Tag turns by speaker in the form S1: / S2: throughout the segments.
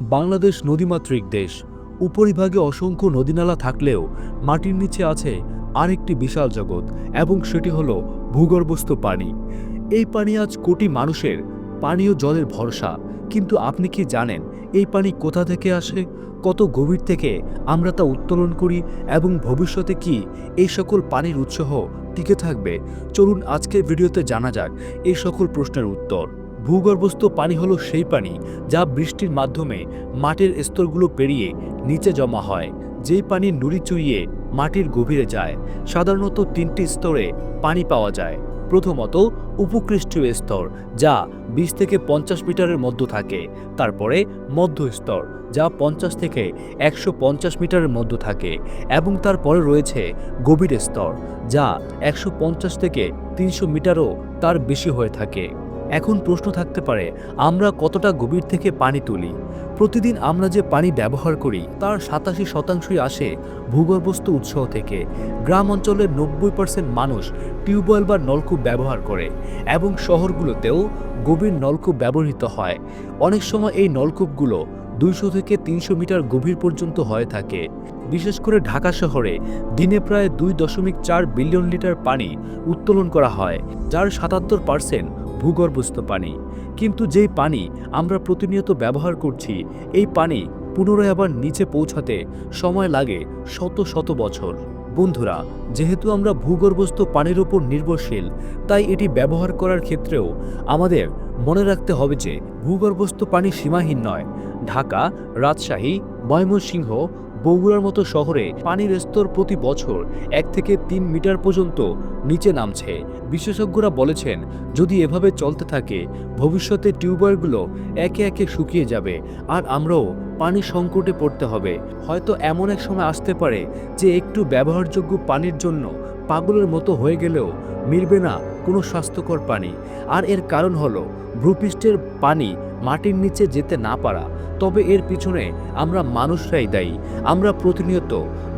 S1: বাংলাদেশ নদীমাতৃক দেশ। উপরিভাগে অসংখ্য নদীনালা থাকলেও মাটির নিচে আছে আরেকটি বিশাল জগৎ এবং সেটি হল ভূগর্ভস্থ পানি। এই পানি আজ কোটি মানুষের পানীয় জলের ভরসা। কিন্তু আপনি কি জানেন এই পানি কোথা থেকে আসে? কত গভীর থেকে আমরা তা উত্তোলন করি এবং ভবিষ্যতে কি এই সকল পানির উৎসাহ টিকে থাকবে? চলুন আজকের ভিডিওতে জানা যাক এই সকল প্রশ্নের উত্তর। ভূগর্ভস্থ পানি হলো সেই পানি যা বৃষ্টির মাধ্যমে মাটির স্তরগুলো পেরিয়ে নিচে জমা হয়। যেই পানি নুড়ি চুইয়ে মাটির গভীরে যায়, সাধারণত তিনটি স্তরে পানি পাওয়া যায়। প্রথমত উপকৃষ্ঠীয় স্তর, যা বিশ থেকে পঞ্চাশ মিটারের মধ্যে থাকে। তারপরে মধ্য স্তর, যা পঞ্চাশ থেকে একশো পঞ্চাশ মিটারের মধ্যে থাকে। এবং তারপরে রয়েছে গভীর স্তর, যা একশো পঞ্চাশ থেকে তিনশো মিটারও তার বেশি হয়ে থাকে। এখন প্রশ্ন থাকতে পারে, আমরা কতটা গভীর থেকে পানি তুলি? প্রতিদিন আমরা যে পানি ব্যবহার করি, তার সাতাশি শতাংশই আসে ভূগর্ভস্থ উৎস থেকে। গ্রাম অঞ্চলের নব্বই পার্সেন্ট মানুষ টিউবওয়েল বা নলকূপ ব্যবহার করে এবং শহরগুলোতেও গভীর নলকূপ ব্যবহৃত হয়। অনেক সময় এই নলকূপগুলো দুইশো থেকে তিনশো মিটার গভীর পর্যন্ত হয়ে থাকে। বিশেষ করে ঢাকা শহরে দিনে প্রায় দুই দশমিক চার বিলিয়ন লিটার পানি উত্তোলন করা হয়, যার সাতাত্তর পার্সেন্ট ভূগর্ভস্থ পানি। কিন্তু যেই পানি আমরা প্রতিনিয়ত ব্যবহার করছি, এই পানি পুনরায় আবার নিচে পৌঁছাতে সময় লাগে শত শত বছর। বন্ধুরা, যেহেতু আমরা ভূগর্ভস্থ পানির উপর নির্ভরশীল, তাই এটি ব্যবহার করার ক্ষেত্রেও আমাদের মনে রাখতে হবে যে ভূগর্ভস্থ পানি সীমাহীন নয়। ঢাকা, রাজশাহী, ময়মনসিংহ বগুড়ার মতো শহরে পানির স্তর প্রতি বছর এক থেকে তিন মিটার পর্যন্ত নিচে নামছে। বিশেষজ্ঞরা বলেছেন, যদি এভাবে চলতে থাকে, ভবিষ্যতে টিউবওয়েলগুলো একে একে শুকিয়ে যাবে আর আমরাও পানি সংকটে পড়তে হবে। হয়তো এমন এক সময় আসতে পারে যে একটু ব্যবহারযোগ্য পানির জন্য পাগলের মতো হয়ে গেলেও মিলবে না কোনো স্বাস্থ্যকর পানি। আর এর কারণ হলো, ভূপৃষ্ঠের পানি মাটির নিচে যেতে না পারা। তবে এর পিছনে আমরা মানুষরাই দায়ী। আমরা প্রতিনিয়ত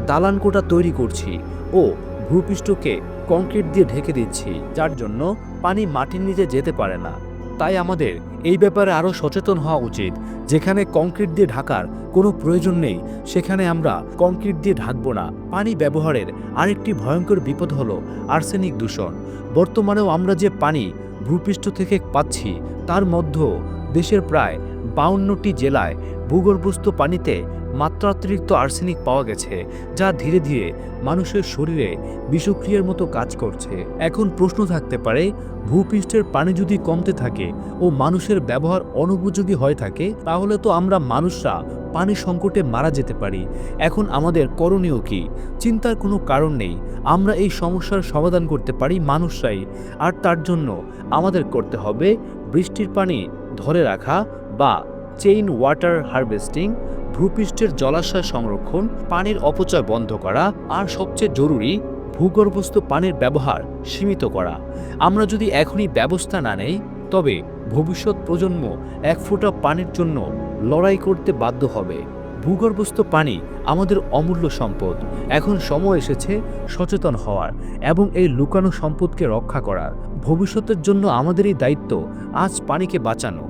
S1: দালান কোটা তৈরি করছি ও ভূপৃষ্ঠকে কংক্রিট দিয়ে ঢেকে দিচ্ছি, যার জন্য পানি মাটির নিচে যেতে পারে না। তাই আমাদের এই ব্যাপারে আরও সচেতন হওয়া উচিত। যেখানে কংক্রিট দিয়ে ঢাকার কোনো প্রয়োজন নেই, সেখানে আমরা কংক্রিট দিয়ে ঢাকব না। পানি ব্যবহারের আরেকটি ভয়ঙ্কর বিপদ হলো আর্সেনিক দূষণ। বর্তমানেও আমরা যে পানি ভূপৃষ্ঠ থেকে পাচ্ছি, তার মধ্যে দেশের প্রায় বাউন্নটি জেলায় ভূগর্ভস্থ পানিতে মাত্রাতিরিক্ত আর্সেনিক পাওয়া গেছে, যা ধীরে ধীরে মানুষের শরীরে বিষক্রিয়ার মতো কাজ করছে। এখন প্রশ্ন থাকতে পারে, ভূপৃষ্ঠের পানি যদি কমতে থাকে ও মানুষের ব্যবহার অনুপযোগী হয়ে থাকে, তাহলে তো আমরা মানুষরা পানি সংকটে মারা যেতে পারি। এখন আমাদের করণীয় কি? চিন্তার কোনো কারণ নেই। আমরা এই সমস্যার সমাধান করতে পারি মানুষরাই। আর তার জন্য আমাদের করতে হবে বৃষ্টির পানি ধরে রাখা বা চেইন ওয়াটার হারভেস্টিং, ভূপৃষ্ঠের জলাশয় সংরক্ষণ, পানির অপচয় বন্ধ করা, আর সবচেয়ে জরুরি, ভূগর্ভস্থ পানির ব্যবহার সীমিত করা। আমরা যদি এখনই ব্যবস্থা না নেই, তবে ভবিষ্যৎ প্রজন্ম এক ফোঁটা পানির জন্য লড়াই করতে বাধ্য হবে। ভূগর্ভস্থ পানি আমাদের অমূল্য সম্পদ। এখন সময় এসেছে সচেতন হওয়ার এবং এই লুকানো সম্পদকে রক্ষা করার। ভবিষ্যতের জন্য আমাদেরই দায়িত্ব আজ পানিকে বাঁচানো।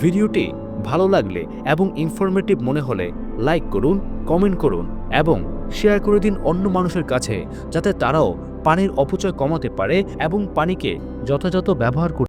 S1: ভিডিওটি ভালো লাগলে এবং ইনফরমেটিভ মনে হলে লাইক করুন কমেন্ট করুন এবং শেয়ার করে দিন অন্য মানুষের কাছে, যাতে তারাও পানির অপচয় কমাতে পারে এবং পানিকে যথাযথ ব্যবহার করতে